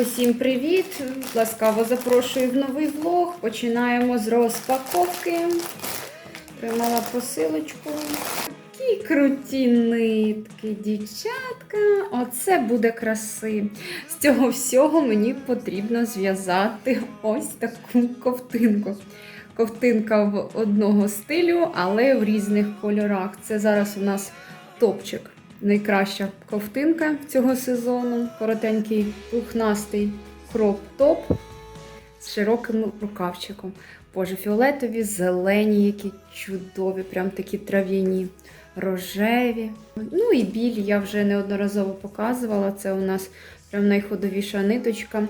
Усім привіт! Ласкаво запрошую в новий влог. Починаємо з розпаковки. Тримала посилочку. Такі круті нитки, дівчатка. Оце буде краси. З цього всього мені потрібно зв'язати ось таку ковтинку. Ковтинка в одного стилю, але в різних кольорах. Це зараз у нас топчик. Найкраща ковтинка цього сезону. Коротенький пухнастий кроп-топ з широким рукавчиком. Боже, фіолетові, зелені, які чудові, прям такі трав'яні, рожеві. Ну і білі я вже неодноразово показувала. Це у нас прям найходовіша ниточка.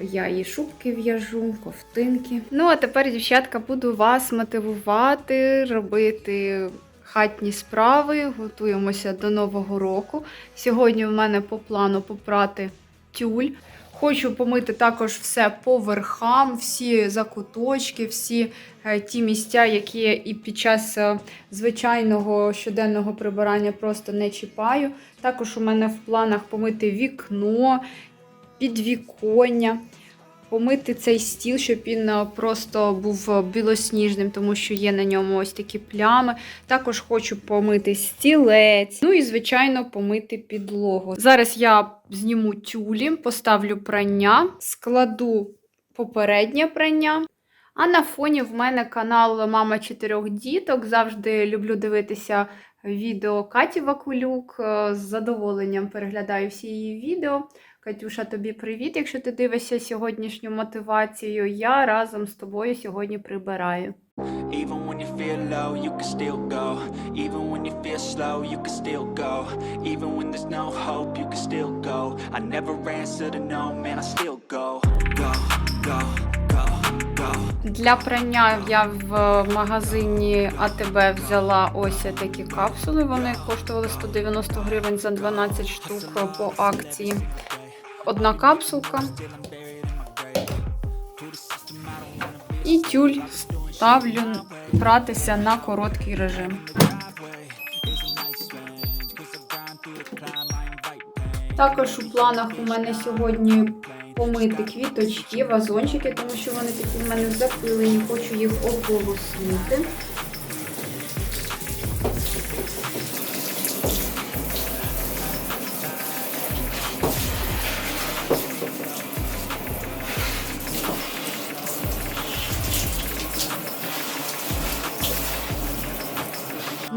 Я її шубки в'яжу, ковтинки. Ну, а тепер, дівчатка, буду вас мотивувати, робити хатні справи. Готуємося до Нового року. Сьогодні в мене по плану попрати тюль. Хочу помити також все по верхам, всі закуточки, всі е, ті місця, які і під час е, звичайного щоденного прибирання просто не чіпаю. Також у мене в планах помити вікно, підвіконня, помити цей стіл, щоб він е, просто був білосніжним, тому що є на ньому ось такі плями. Також хочу помити стілець, ну і, звичайно, помити підлогу. Зараз я зніму тюлі, поставлю прання, складу попереднє прання. А на фоні в мене канал Мама чотирьох діток. Завжди люблю дивитися відео Каті Вакулюк. Е, З задоволенням переглядаю всі її відео. Катюша, тобі привіт, якщо ти дивишся сьогоднішню мотивацію. Я разом з тобою сьогодні прибираю. Even when you feel low, you can still go. Even when you feel slow, you can still go. Even when there's no hope, you can still go. I never answer to no, man, I still go. Go, go, go, go. Для прання я в магазині АТБ взяла ось такі капсули. Вони коштували 190 гривень за 12 штук по акції. Одна капсулка. І тюль ставлю братися на короткий режим. Також у планах у мене сьогодні помити квіточки, вазончики, тому що вони такі в мене запилені, хочу їх ополоснути.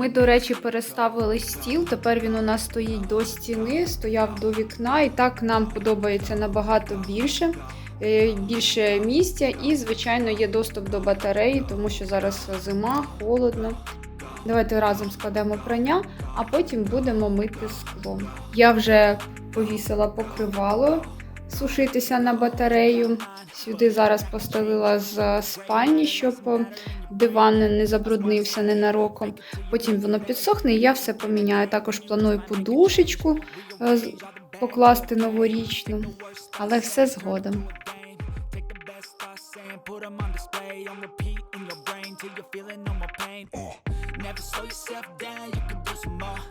Ми, до речі, переставили стіл. Тепер він у нас стоїть до стіни, стояв до вікна, і так нам подобається набагато більше. Е, Більше місця і, звичайно, є доступ до батареї, тому що зараз зима, холодно. Давайте разом складемо прання, а потім будемо мити скло. Я вже повісила покривало сушитися на батарею. Сюди зараз поставила з е, спальні, щоб е, диван не забруднився ненароком. Потім воно підсохне і я все поміняю. Також планую подушечку е, покласти новорічну, але все згодом. Never slow yourself down, you can do some more.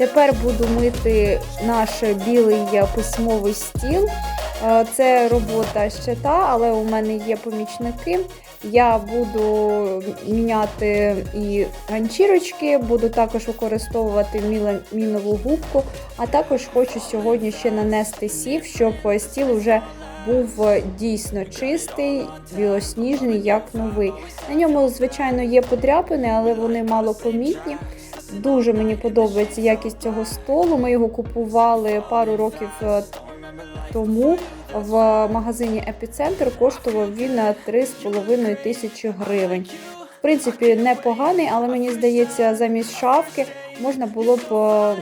Тепер буду мити наш білий письмовий стіл. Е, Це робота щита, але у мене є помічники. Я буду міняти і ганчірочки, буду також використовувати міламінову губку, а також хочу сьогодні ще нанести сів, щоб стіл вже був дійсно чистий, білосніжний, як новий. На ньому, звичайно, є подряпини, але вони мало помітні. Дуже мені подобається якість цього столу. Ми його купували пару років е, тому в магазині Епіцентр. Коштував він на 3,5 тисячі гривень. В принципі, непоганий, але мені здається, замість шафки можна було б е,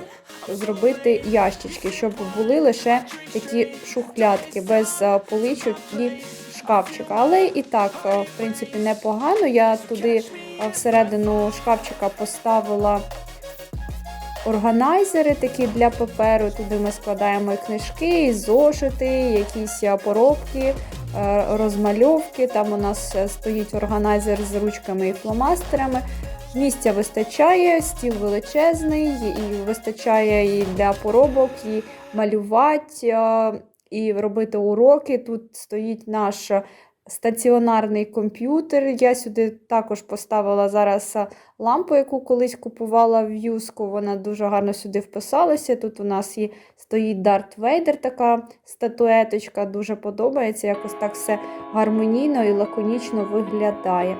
зробити ящички, щоб були лише такі шухлядки без е, поличок і шкафчика. Але і так, е, в принципі, непогано. Я туди е, всередину шкафчика поставила органайзери такі для паперу. Туди ми складаємо і книжки, і зошити, якісь е, поробки, е, розмальовки. Там у нас е, стоїть органайзер з ручками і фломастерами. Місця вистачає, стіл величезний, і вистачає і для поробок, і малювати, і робити уроки. Тут стоїть наш стаціонарний комп'ютер. Я сюди також поставила зараз лампу, яку колись купувала в юску. Вона дуже гарно сюди вписалася. Тут у нас і стоїть Дарт Вейдер, така статуеточка, дуже подобається. Якось так все гармонійно і лаконічно виглядає.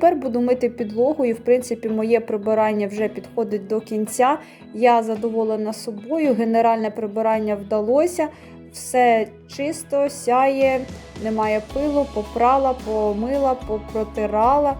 Тепер буду мити підлогу, і в принципі моє прибирання вже підходить до кінця. Я задоволена собою. Генеральне прибирання вдалося. Все чисто, сяє, немає пилу, попрала, помила, попротирала.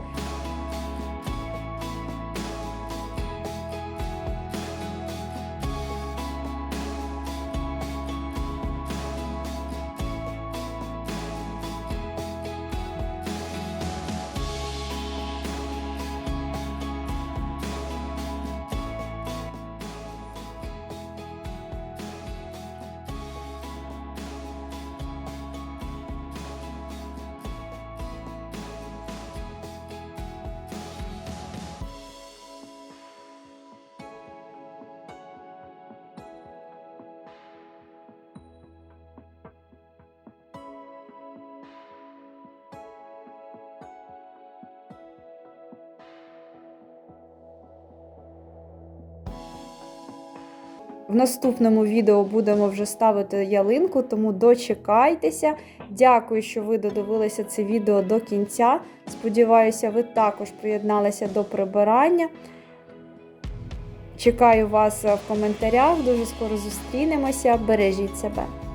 В наступному відео будемо вже ставити ялинку, тому дочекайтеся. Дякую, що ви додивилися це відео до кінця. Сподіваюся, ви також приєдналися до прибирання. Чекаю вас в коментарях. Дуже скоро зустрінемося. Бережіть себе.